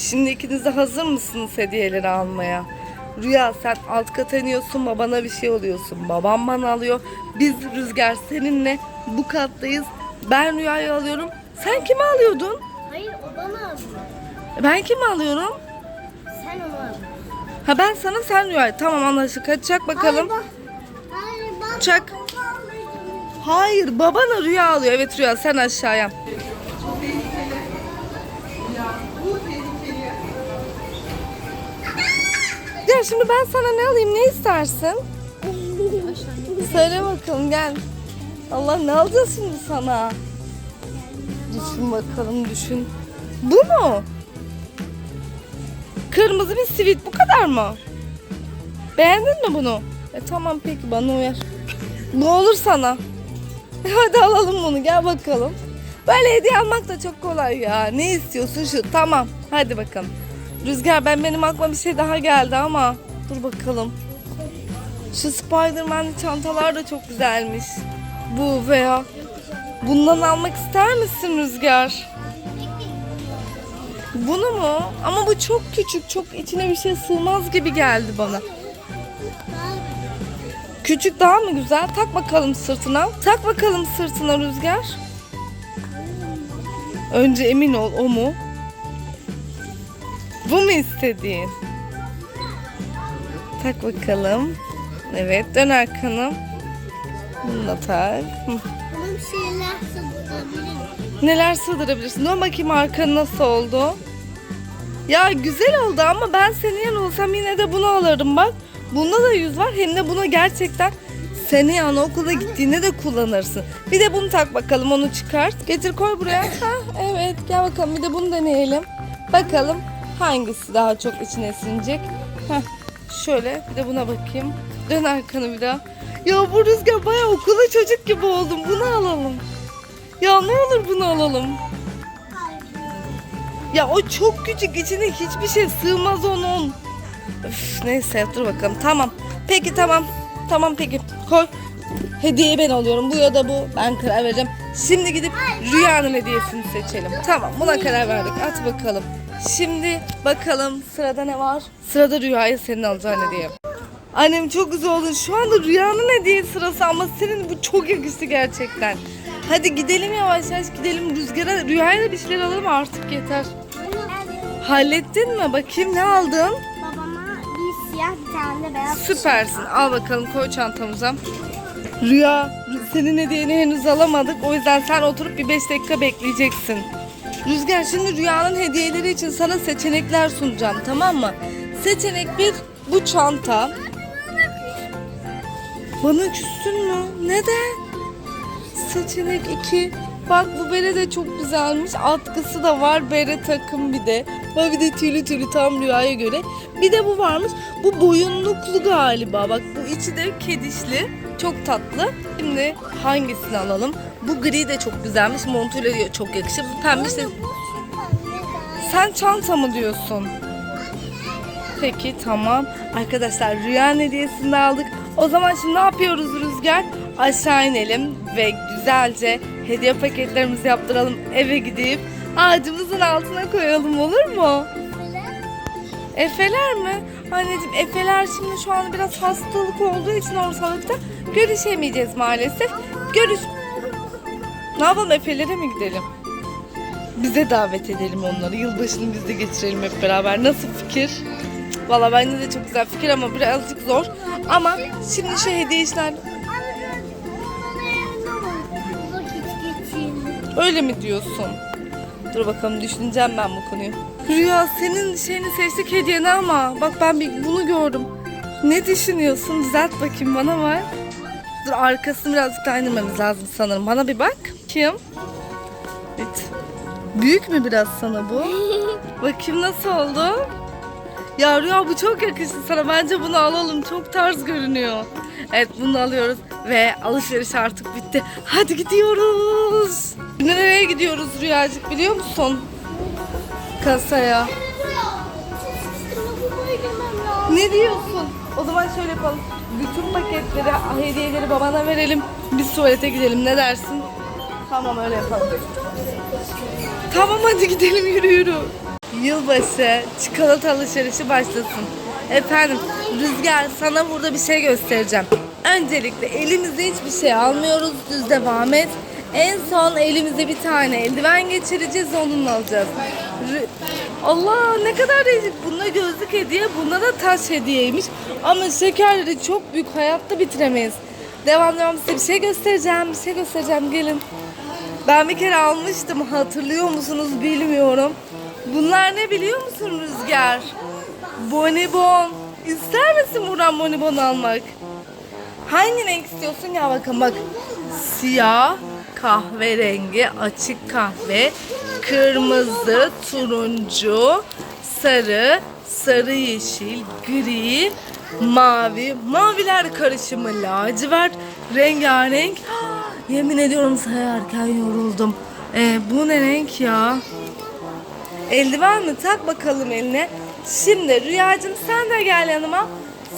Şimdi ikiniz de hazır mısınız hediyeleri almaya? Rüya sen alt kata iniyorsun babana bir şey oluyorsun. Babam bana alıyor. Biz Rüzgar seninle bu kattayız. Ben Rüya'yı alıyorum. Sen kimi alıyordun? Hayır o bana aldı. Ben kimi alıyorum? Sen onu aldın. Ha ben sana sen Rüya'yı. Tamam anlaştık. Hadi çak bakalım. Hayır ben Çak. Hayır babana Rüya alıyor. Evet Rüya sen aşağıya. Şimdi ben sana ne alayım ne istersin? Söyle bakalım gel. Allah ne alacağız şimdi sana? Düşün bakalım düşün. Bu mu? Kırmızı bir sivit bu kadar mı? Beğendin mi bunu? E tamam peki bana uyar. Bu olur sana. E, Hadi alalım bunu gel bakalım. Böyle hediye almak da çok kolay ya. Ne istiyorsun şu? Tamam. Hadi bakalım. Rüzgar ben benim aklıma bir şey daha geldi ama. Dur bakalım. Şu Spiderman çantalar da çok güzelmiş. Bu veya bundan almak ister misin Rüzgar? Bunu mu? Ama bu çok küçük, çok içine bir şey sığmaz gibi geldi bana. Küçük daha mı güzel? Tak bakalım sırtına. Tak bakalım sırtına Rüzgar. Önce emin ol o mu? Bu mu istediğin? Tak bakalım. Evet dön arkanı. Bunu da tak. Bir şeyler sığdırabilirim. Neler sığdırabilirsin? Dön bakayım arkanı nasıl oldu? Ya güzel oldu ama ben senin yan olsam yine de bunu alırdım bak. Bunda da yüz var hem de bunu gerçekten seni anaokula gittiğinde de kullanırsın. Bir de bunu tak bakalım onu çıkart. Getir koy buraya. Ha, evet gel bakalım bir de bunu deneyelim. Bakalım hangisi daha çok içine sinecek. Heh, şöyle bir de buna bakayım. Dön arkanı bir daha. Ya bu rüzgar bayağı okula çocuk gibi oldum. Bunu alalım. Ya ne olur bunu alalım. Ya o çok küçük içine hiçbir şey sığmaz onun. Üf, neyse dur bakalım tamam. Peki tamam. Tamam peki koy. Hediyeyi ben alıyorum. Bu ya da bu. Ben karar vereceğim. Şimdi gidip Rüya'nın hediyesini seçelim. Tamam buna karar verdik. At bakalım. Şimdi bakalım sırada ne var? Sırada Rüya'ya senin alacağın hediye. Annem çok güzel oldun. Şu anda Rüya'nın hediye sırası ama senin bu çok yakıştı gerçekten. Hadi gidelim yavaş yavaş gidelim. Rüzgara Rüya'ya da bir şeyler alalım artık yeter. Hallettin mi? Bakayım ne aldın? Babama bir siyah bir tane de beyaz. Süpersin. Al bakalım koy çantamıza. Rüya, senin hediyeni henüz alamadık. O yüzden sen oturup bir 5 dakika bekleyeceksin. Rüzgar şimdi Rüya'nın hediyeleri için sana seçenekler sunacağım tamam mı? Seçenek 1 bu çanta. Bana küstün mü? Neden? Seçenek 2 Bak bu bere de çok güzelmiş. Atkısı da var. Bere takım bir de. Bak bir de tüylü tüylü tam rüyaya göre. Bir de bu varmış. Bu boyunluklu galiba. Bak bu içi de kedişli. Çok tatlı. Şimdi hangisini alalım? Bu gri de çok güzelmiş. Montuyla çok yakışır. Bu pembe işte. Sen çanta mı diyorsun? Peki tamam. Arkadaşlar rüya hediyesini aldık. O zaman şimdi ne yapıyoruz Rüzgar? Aşağı inelim ve güzelce hediye paketlerimizi yaptıralım. Eve gidip ağacımızın altına koyalım olur mu? Efeler mi? Anneciğim Efeler şimdi şu an biraz hastalık olduğu için ortalıkta görüşemeyeceğiz maalesef. Görüş... Ne yapalım Efeler'e mi gidelim? Bize davet edelim onları. Yılbaşını biz de geçirelim hep beraber. Nasıl fikir? Valla bence de çok güzel fikir ama birazcık zor. Ama şimdi şu hediye işler öyle mi diyorsun? Dur bakalım düşüneceğim ben bu konuyu. Rüya senin şeyini seçtik hediyeni ama bak ben bir bunu gördüm. Ne düşünüyorsun? Düzelt bakayım bana var. Dur arkasını birazcık daha indirmemiz lazım sanırım. Bana bir bak. Kim? Evet. Büyük mü biraz sana bu? Bakayım nasıl oldu? Ya Rüya bu çok yakıştı sana. Bence bunu alalım. Çok tarz görünüyor. Evet bunu alıyoruz. Ve alışveriş artık bitti. Hadi gidiyoruz. Şimdi nereye gidiyoruz Rüyacık biliyor musun? Kasaya. Ne diyorsun? O zaman şöyle yapalım. Bütün paketleri, hediyeleri babana verelim. Biz tuvalete gidelim. Ne dersin? Tamam öyle yapalım. Tamam hadi gidelim yürü yürü. yılbaşı çikolata alışverişi başlasın. Efendim Rüzgar sana burada bir şey göstereceğim. Öncelikle elimize hiçbir şey almıyoruz. Düz devam et. En son elimize bir tane eldiven geçireceğiz onunla alacağız. Rü- Allah ne kadar değişik. Bunda gözlük hediye, bunda da taş hediyeymiş. Ama şekerleri çok büyük hayatta bitiremeyiz. Devam devam size bir şey göstereceğim. Bir şey göstereceğim gelin. Ben bir kere almıştım hatırlıyor musunuz bilmiyorum. Bunlar ne biliyor musun Rüzgar? Bonibon. İster misin buradan bonibon almak? Hangi renk istiyorsun ya bakın bak. Siyah, kahverengi, açık kahve, kırmızı, turuncu, sarı, sarı yeşil, gri, mavi, maviler karışımı lacivert, rengarenk. Yemin ediyorum sayarken yoruldum. Ee, bu ne renk ya? Eldiven mi? Tak bakalım eline. Şimdi Rüyacığım sen de gel yanıma.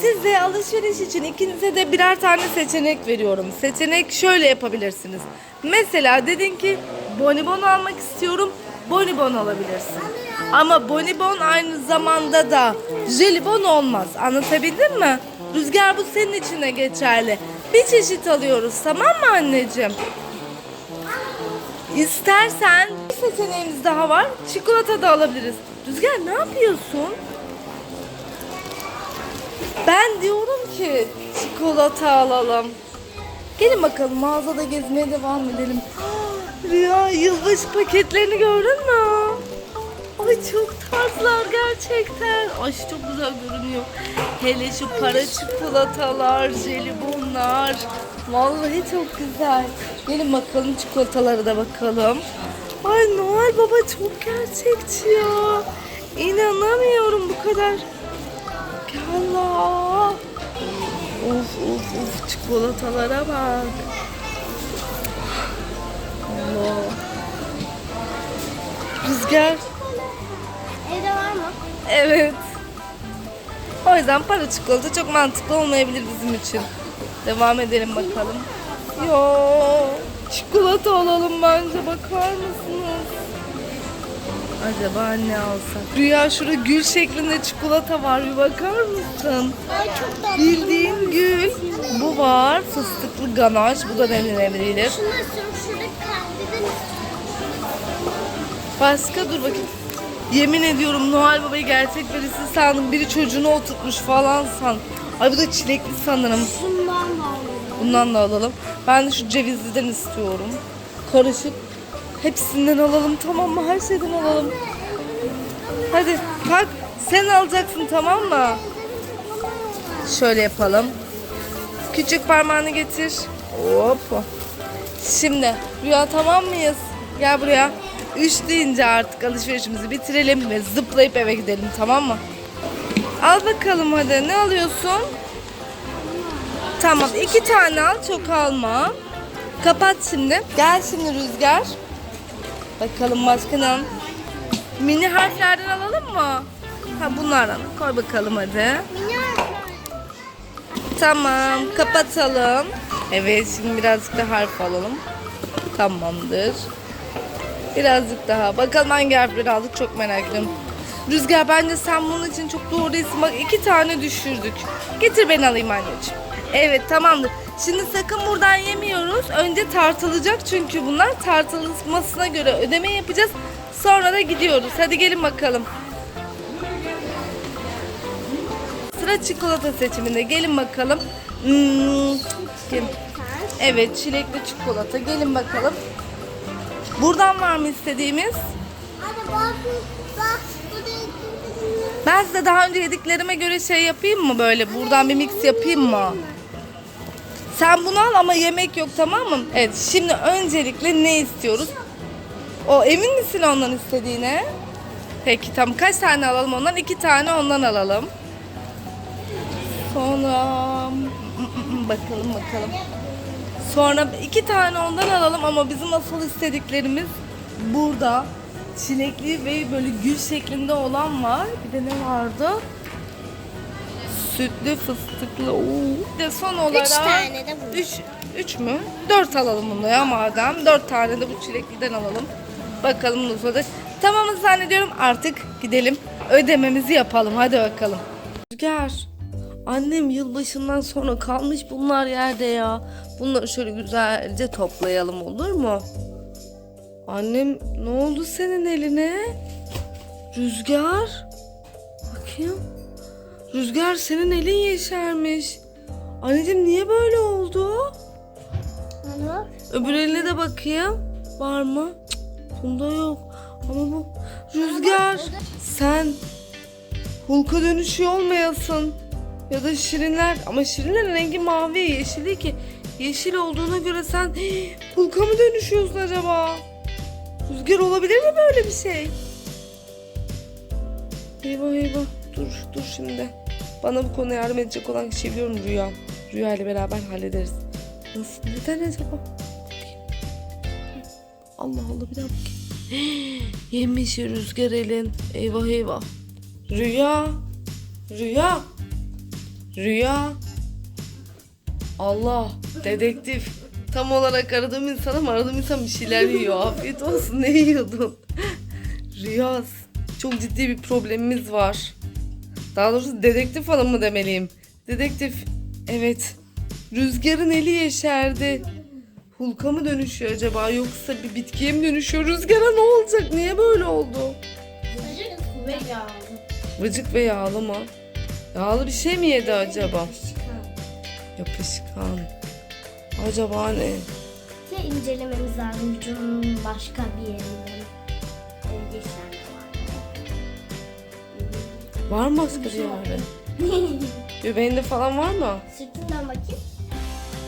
Size alışveriş için ikinize de birer tane seçenek veriyorum. Seçenek şöyle yapabilirsiniz. Mesela dedin ki bonibon almak istiyorum. Bonibon alabilirsin. Ama bonibon aynı zamanda da jelibon olmaz. Anlatabildim mi? Rüzgar bu senin için de geçerli. Bir çeşit alıyoruz tamam mı anneciğim? İstersen bir seçeneğimiz daha var. Çikolata da alabiliriz. Rüzgar ne yapıyorsun? Ben diyorum ki çikolata alalım. Gelin bakalım mağazada gezmeye devam edelim. Rüya yılbaşı paketlerini gördün mü? Ay çok tatlılar gerçekten. Ay çok güzel görünüyor. Hele şu para çikolatalar, jelibonlar. Vallahi çok güzel. Gelin bakalım çikolatalara da bakalım. Ay Noel Baba çok gerçekçi ya. İnanamıyorum bu kadar. Allah. Of of of çikolatalara bak. Allah. Rüzgar. Evde var mı? Evet. O yüzden para çikolata çok mantıklı olmayabilir bizim için. Devam edelim bakalım. Yo, çikolata alalım bence bakar mısınız? Acaba ne alsak? Rüya şurada gül şeklinde çikolata var bir bakar mısın? Ay çok tatlı. Bildiğin gül. Bu var fıstıklı ganaj bu da denilebilir. Şunları sür şuradaki kahveden Başka dur bakayım. Yemin ediyorum Noel Baba'yı gerçek birisi sandım. Biri çocuğunu oturtmuş falan san. Ay bu da çilekli sanırım. alalım. Bundan da alalım. Ben de şu cevizliden istiyorum. Karışık. Hepsinden alalım tamam mı? Her şeyden alalım. Hadi kalk. Sen alacaksın tamam mı? Şöyle yapalım. Küçük parmağını getir. Hop. Şimdi Rüya tamam mıyız? Gel buraya. Üç deyince artık alışverişimizi bitirelim ve zıplayıp eve gidelim tamam mı? Al bakalım hadi. Ne alıyorsun? Tamam iki tane al çok alma. Kapat şimdi. Gel şimdi Rüzgar. Bakalım başka? Mini harflerden alalım mı? Ha bunlardan. Koy bakalım hadi. Tamam kapatalım. Evet şimdi birazcık da harf alalım. Tamamdır. Birazcık daha. Bakalım hangi harfleri aldık çok merak ediyorum. Rüzgar bence sen bunun için çok doğru değilsin. Bak iki tane düşürdük. Getir ben alayım anneciğim. Evet tamamdır. Şimdi sakın buradan yemiyoruz. Önce tartılacak çünkü bunlar tartılmasına göre ödeme yapacağız. Sonra da gidiyoruz. Hadi gelin bakalım. Sıra çikolata seçiminde. Gelin bakalım. Hmm. Evet çilekli çikolata. Gelin bakalım. Buradan var mı istediğimiz? Ben size daha önce yediklerime göre şey yapayım mı böyle? Buradan bir mix yapayım mı? Sen bunu al ama yemek yok tamam mı? Evet şimdi öncelikle ne istiyoruz? O emin misin ondan istediğine? Peki tamam kaç tane alalım ondan? İki tane ondan alalım. Sonra bakalım bakalım. Sonra iki tane ondan alalım ama bizim asıl istediklerimiz burada. Çilekli ve böyle gül şeklinde olan var. Bir de ne vardı? Sütlü fıstıklı. Oo. De son olarak tane de bu. Üç, üç mü? Dört alalım bunu ya madem. Dört tane de bu çilekliden alalım. Bakalım nasıl olacak. Tamamız zannediyorum artık gidelim ödememizi yapalım hadi bakalım. Rüzgar annem yılbaşından sonra kalmış bunlar yerde ya. Bunları şöyle güzelce toplayalım olur mu? Annem ne oldu senin eline? Rüzgar? Bakayım. Rüzgar senin elin yeşermiş. Anneciğim niye böyle oldu? Ana. Öbür eline de bakayım. Var mı? Cık, Bunda yok. Ama bu Rüzgar. Sen Hulk'a dönüşüyor olmayasın. Ya da Şirinler. Ama Şirinlerin rengi mavi yeşil değil ki. Yeşil olduğuna göre sen Hulk'a mı dönüşüyorsun acaba? Rüzgar olabilir mi böyle bir şey? Eyvah eyvah. Dur dur şimdi. Bana bu konuda yardım edecek olan kişi biliyorum Rüya. Rüya ile beraber hallederiz. Nasıl? Neden acaba? Allah Allah bir daha bakayım. Yemiş rüzgar elin. Eyvah eyvah. Rüya. Rüya. Rüya. Allah. Dedektif. Tam olarak aradığım insan ama aradığım insan bir şeyler yiyor. Afiyet olsun. Ne yiyordun? Rüya. Çok ciddi bir problemimiz var. Daha doğrusu dedektif hanım mı demeliyim? Dedektif. Evet. Rüzgarın eli yeşerdi. Hulka mı dönüşüyor acaba yoksa bir bitkiye mi dönüşüyor? Rüzgara ne olacak? Niye böyle oldu? Ve yağlı. Vıcık ve yağlı mı? Yağlı bir şey mi yedi acaba? Yapışkan. Acaba ne? Ve incelememiz lazım vücudunun başka bir yerinden. Ee, Yeşil Var mı bir yerde? Göbeğinde falan var mı? Sırtından bakayım.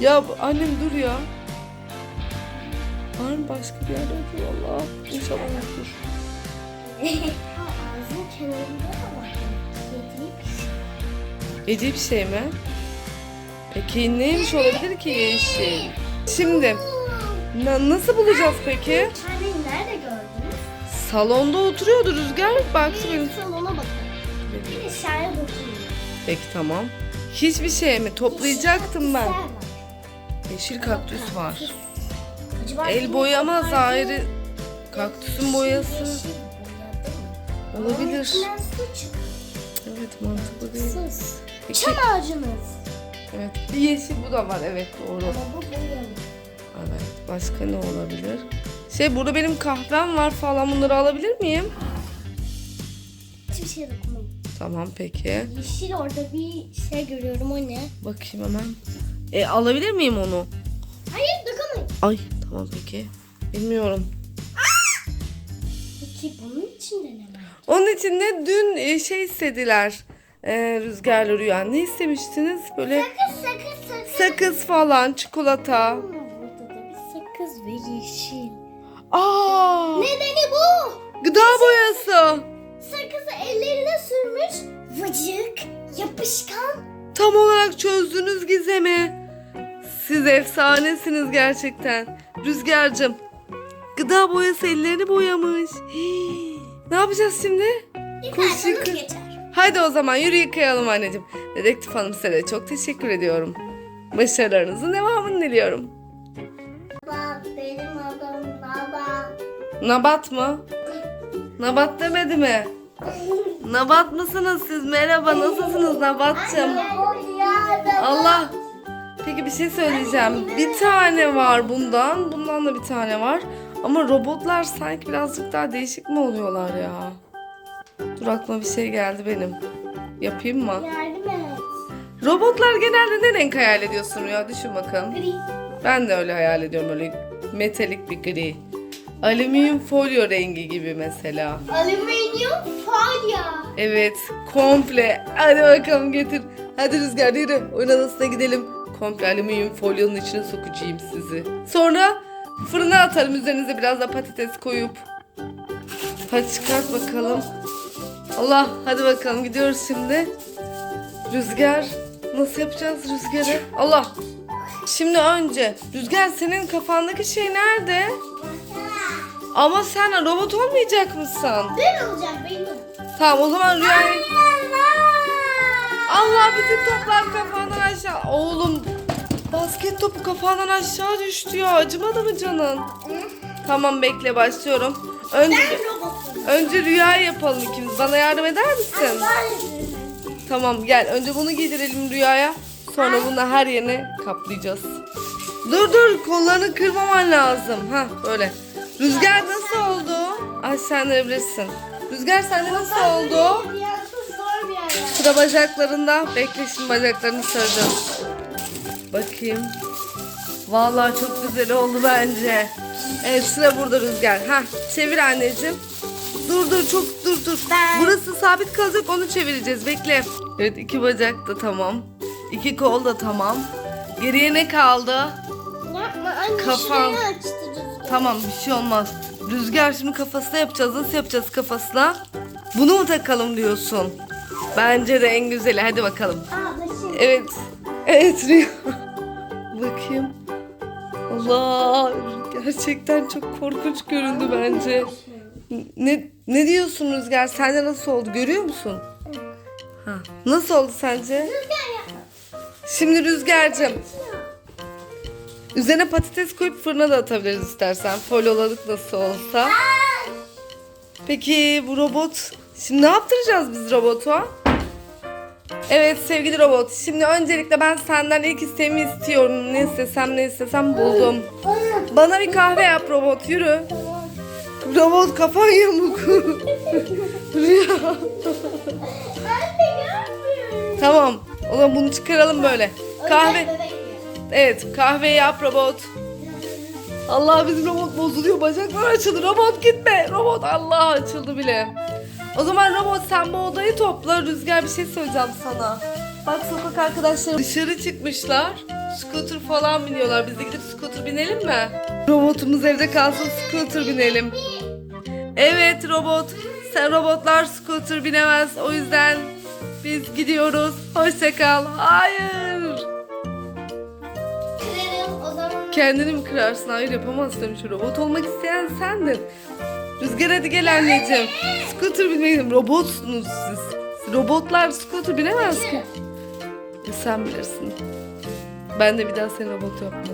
Ya annem dur ya. Var mı başka bir yerde? Allah inşallah yoktur. Ağzının kenarında da var. Yediği Yediği bir şey mi? Peki neymiş olabilir ki yeşil? Şimdi na- nasıl bulacağız peki? Nerede gördünüz? Salonda oturuyordu Rüzgar. Bak benim. Peki tamam. Hiçbir şey mi? Toplayacaktım ben. Var. Yeşil kaktüs var. El boyamaz ayrı. Kaktüsün boyası. Olabilir. Evet mantıklı değil. Peki, Çam ağacınız. evet. Bir yeşil bu da var evet doğru. Ama bu boyalı. Evet. Başka ne olabilir? Şey burada benim kahvem var falan bunları alabilir miyim? Hiçbir şey dokunmayın. Tamam peki. Yeşil orada bir şey görüyorum o ne? Bakayım hemen. E alabilir miyim onu? Hayır dokunmayın. Ay tamam peki. Bilmiyorum. Peki bunun içinde ne var? Onun için de dün e, şey istediler. E, rüzgarlı rüya. Ne istemiştiniz? Böyle Sakız sakız sakız. sakız falan, çikolata. Ama burada da bir sakız ve yeşil. Aa! Nedeni bu. Gıda boyası. Sakızı ellerine sürmüş. Vıcık, yapışkan. Tam olarak çözdünüz gizemi. Siz efsanesiniz gerçekten. Rüzgar'cığım. Gıda boyası ellerini boyamış. Hii. Ne yapacağız şimdi? Yıkarsanız yıka. geçer. Hadi o zaman yürü yıkayalım anneciğim. Dedektif hanım size de çok teşekkür ediyorum. Başarılarınızın devamını diliyorum. Baba benim adım baba. Nabat mı? Nabat demedi mi? Nabat mısınız siz? Merhaba nasılsınız Nabat'cığım? Allah. Peki bir şey söyleyeceğim. Bir tane var bundan. Bundan da bir tane var. Ama robotlar sanki birazcık daha değişik mi oluyorlar ya? Dur aklıma bir şey geldi benim. Yapayım mı? Yardım et. Robotlar genelde ne renk hayal ediyorsun ya? Düşün bakalım. Gri. Ben de öyle hayal ediyorum öyle metalik bir gri. Alüminyum folyo rengi gibi mesela. Alüminyum folyo. Evet komple. Hadi bakalım getir. Hadi Rüzgar yürü. Oyun odasına gidelim. Komple alüminyum folyonun içine sokacağım sizi. Sonra fırına atarım üzerinize biraz da patates koyup. Hadi çıkart bakalım. Allah hadi bakalım gidiyoruz şimdi. Rüzgar nasıl yapacağız Rüzgar'ı? Allah. Şimdi önce Rüzgar senin kafandaki şey nerede? Ama sen robot olmayacak mısın? Ben olacağım benim. Tamam o zaman rüyayı... Allah bütün toplar kafandan aşağı. Oğlum basket topu kafandan aşağı düştü ya. Acımadı mı canın? Tamam bekle başlıyorum. Önce Ben robotum. Önce rüya yapalım ikimiz. Bana yardım eder misin? Tamam gel. Önce bunu giydirelim rüyaya. Sonra bunu her yerine kaplayacağız. Dur dur kollarını kırmaman lazım. Ha böyle. Rüzgar nasıl oldu? Ay sen de bilirsin. Rüzgar sende nasıl oldu? Sıra bacaklarında. Bekle şimdi bacaklarını saracağım. Bakayım. Vallahi çok güzel oldu bence. Evet sıra burada Rüzgar. Ha çevir anneciğim. Dur dur çok dur dur. Ben- Burası sabit kalacak onu çevireceğiz. Bekle. Evet iki bacak da tamam. İki kol da tamam. Geriye ne kaldı? Yapma anne Kafam. açtı. Tamam bir şey olmaz. Rüzgar şimdi kafasına yapacağız. Nasıl yapacağız kafasına? Bunu mu takalım diyorsun? Bence de en güzeli. Hadi bakalım. Aa başım. Evet. Evet Rüya. Bakayım. Allah gerçekten çok korkunç göründü bence. Ne ne diyorsun Rüzgar? Sence nasıl oldu? Görüyor musun? Ha. Nasıl oldu sence? Rüzgar. Şimdi Rüzgar'cığım üzerine patates koyup fırına da atabiliriz istersen. Folyoladık nasıl olsa. Peki bu robot şimdi ne yaptıracağız biz robota? Evet sevgili robot. Şimdi öncelikle ben senden ilk isteğimi istiyorum. Ne istesem ne istesem buldum. Bana bir kahve yap robot yürü. Robot kafan yamuk. Rüya. Tamam. O zaman bunu çıkaralım böyle. Kahve. Evet kahve yap robot. Allah bizim robot bozuluyor. Bacaklar açıldı. Robot gitme. Robot Allah açıldı bile. O zaman robot sen bu odayı topla. Rüzgar bir şey söyleyeceğim sana. Bak sokak arkadaşlarım dışarı çıkmışlar. Scooter falan biniyorlar. Biz de gidip scooter binelim mi? Robotumuz evde kalsın scooter binelim. Evet robot. Sen robotlar scooter binemez. O yüzden biz gidiyoruz. Hoşça kal. Hayır. Kendini mi kırarsın? Hayır yapamazsın demiş. Robot olmak isteyen sendin. Rüzgar hadi gel anneciğim. Scooter binmeyin. Robotsunuz siz. Robotlar scooter binemez ki. E, Sen bilirsin. Ben de bir daha seni robot yapmam.